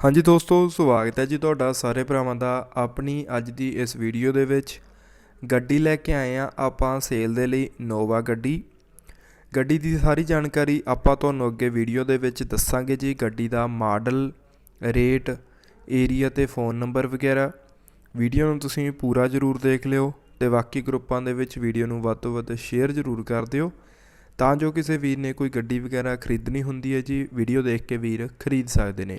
ਹਾਂਜੀ ਦੋਸਤੋ, ਸਵਾਗਤ ਹੈ ਜੀ ਤੁਹਾਡਾ ਸਾਰੇ ਭਰਾਵਾਂ ਦਾ ਆਪਣੀ ਅੱਜ ਦੀ ਇਸ ਵੀਡੀਓ ਦੇ ਵਿੱਚ। ਗੱਡੀ ਲੈ ਕੇ ਆਏ ਆ ਆਪਾਂ ਸੇਲ ਦੇ ਲਈ ਨੋਵਾ ਗੱਡੀ। ਗੱਡੀ ਦੀ ਸਾਰੀ ਜਾਣਕਾਰੀ ਆਪਾਂ ਤੁਹਾਨੂੰ ਅੱਗੇ ਵੀਡੀਓ ਦੇ ਵਿੱਚ ਦੱਸਾਂਗੇ ਜੀ। ਗੱਡੀ ਦਾ ਮਾਡਲ, ਰੇਟ, ਏਰੀਆ ਤੇ ਫੋਨ ਨੰਬਰ ਵਗੈਰਾ। ਵੀਡੀਓ ਨੂੰ ਤੁਸੀਂ ਪੂਰਾ ਜ਼ਰੂਰ ਦੇਖ ਲਿਓ ਤੇ ਬਾਕੀ ਗਰੁੱਪਾਂ ਦੇ ਵਿੱਚ ਵੀਡੀਓ ਨੂੰ ਵੱਧ ਤੋਂ ਵੱਧ ਸ਼ੇਅਰ ਜ਼ਰੂਰ ਕਰ ਦਿਓ। ਤਾਂ ਜੋ ਕਿਸੇ ਵੀਰ ਨੇ ਕੋਈ ਗੱਡੀ ਵਗੈਰਾ ਖਰੀਦਣੀ ਹੁੰਦੀ ਹੈ ਜੀ, ਵੀਡੀਓ ਦੇਖ ਕੇ ਵੀਰ ਖਰੀਦ ਸਕਦੇ ਨੇ।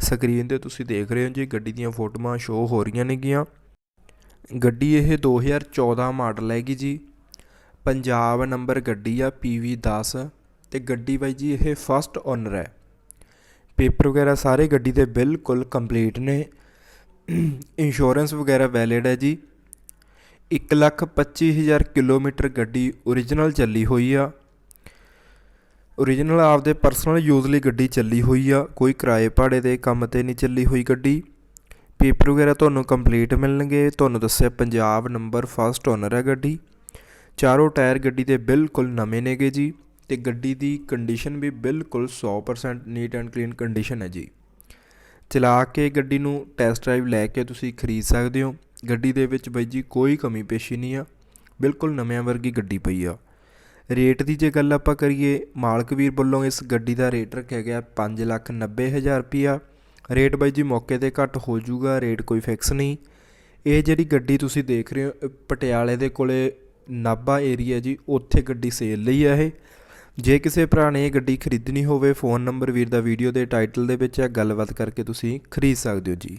ਸਕਰੀਨ ਤੇ ਤੁਸੀਂ ਦੇਖ ਰਹੇ ਹੋ ਜੀ, ਗੱਡੀ ਦੀਆਂ ਫੋਟੋਆਂ ਸ਼ੋ ਹੋ ਰਹੀਆਂ ਨੇਗੀਆਂ। ਗੱਡੀ ਇਹ 2014 ਮਾਡਲ ਹੈਗੀ ਜੀ। ਪੰਜਾਬ ਨੰਬਰ ਗੱਡੀ ਆ PV10 ਤੇ ਗੱਡੀ ਬਾਈ ਜੀ, ਇਹ ਫਸਟ ਓਨਰ ਹੈ। ਪੇਪਰ ਵਗੈਰਾ ਸਾਰੇ ਗੱਡੀ ਦੇ ਬਿਲਕੁਲ ਕੰਪਲੀਟ ਨੇ। ਇੰਸ਼ੋਰੈਂਸ ਵਗੈਰਾ ਵੈਲਿਡ ਹੈ ਜੀ। 125000 ਕਿਲੋਮੀਟਰ ਗੱਡੀ ਓਰੀਜਨਲ ਚੱਲੀ ਹੋਈ ਆ। ਓਰੀਜਨਲ ਆਪਦੇ ਪਰਸਨਲ ਯੂਜ਼ ਲਈ ਗੱਡੀ ਚੱਲੀ ਹੋਈ ਆ, ਕੋਈ ਕਿਰਾਏ ਭਾੜੇ ਦੇ ਕੰਮ ਤੇ ਨਹੀਂ ਚੱਲੀ ਹੋਈ ਗੱਡੀ। ਪੇਪਰ ਵਗੈਰਾ ਤੁਹਾਨੂੰ ਕੰਪਲੀਟ ਮਿਲਣਗੇ, ਤੁਹਾਨੂੰ ਦੱਸਿਆ ਪੰਜਾਬ ਨੰਬਰ ਫਸਟ ਓਨਰ ਹੈ ਗੱਡੀ। ਚਾਰੋਂ ਟਾਇਰ ਗੱਡੀ ਦੇ ਬਿਲਕੁਲ ਨਵੇਂ ਨੇਗੇ ਜੀ, ਤੇ ਗੱਡੀ ਦੀ ਕੰਡੀਸ਼ਨ ਵੀ ਬਿਲਕੁਲ 100% ਨੀਟ ਐਂਡ ਕਲੀਨ ਕੰਡੀਸ਼ਨ ਹੈ ਜੀ। ਚਲਾ ਕੇ ਗੱਡੀ ਨੂੰ ਟੈਸਟ ਡਰਾਈਵ ਲੈ ਕੇ ਤੁਸੀਂ ਖਰੀਦ ਸਕਦੇ ਹੋ। ਗੱਡੀ ਦੇ ਵਿੱਚ ਬਾਈ ਜੀ ਕੋਈ ਕਮੀ ਪੇਸ਼ੀ ਨਹੀਂ ਆ, ਬਿਲਕੁਲ ਨਵਿਆਂ ਵਰਗੀ ਗੱਡੀ ਪਈ ਆ। ਰੇਟ ਦੀ ਜੇ ਗੱਲ ਆਪਾਂ ਕਰੀਏ, ਮਾਲਕ ਵੀਰ ਵੱਲੋਂ ਇਸ ਗੱਡੀ ਦਾ ਰੇਟ ਰੱਖਿਆ ਗਿਆ 590000 ਰੁਪਿਆ ਰੇਟ ਬਾਈ ਜੀ ਮੌਕੇ ਤੇ ਘੱਟ ਹੋ ਜਾਊਗਾ, ਰੇਟ ਕੋਈ ਫਿਕਸ ਨਹੀਂ। ਇਹ ਜਿਹੜੀ ਗੱਡੀ ਤੁਸੀਂ ਦੇਖ ਰਹੇ ਹੋ ਪਟਿਆਲੇ ਦੇ ਕੋਲੇ ਨਾਭਾ ਏਰੀਆ ਜੀ, ਉੱਥੇ ਗੱਡੀ ਸੇਲ ਲਈ ਆ ਇਹ। ਜੇ ਕਿਸੇ ਭਰਾ ਨੇ ਇਹ ਗੱਡੀ ਖਰੀਦਣੀ ਹੋਵੇ ਫੋਨ ਨੰਬਰ ਵੀਰ ਦਾ ਵੀਡੀਓ ਦੇ ਟਾਈਟਲ ਦੇ ਵਿੱਚ ਹੈ ਗੱਲਬਾਤ ਕਰਕੇ ਤੁਸੀਂ ਖਰੀਦ ਸਕਦੇ ਹੋ ਜੀ।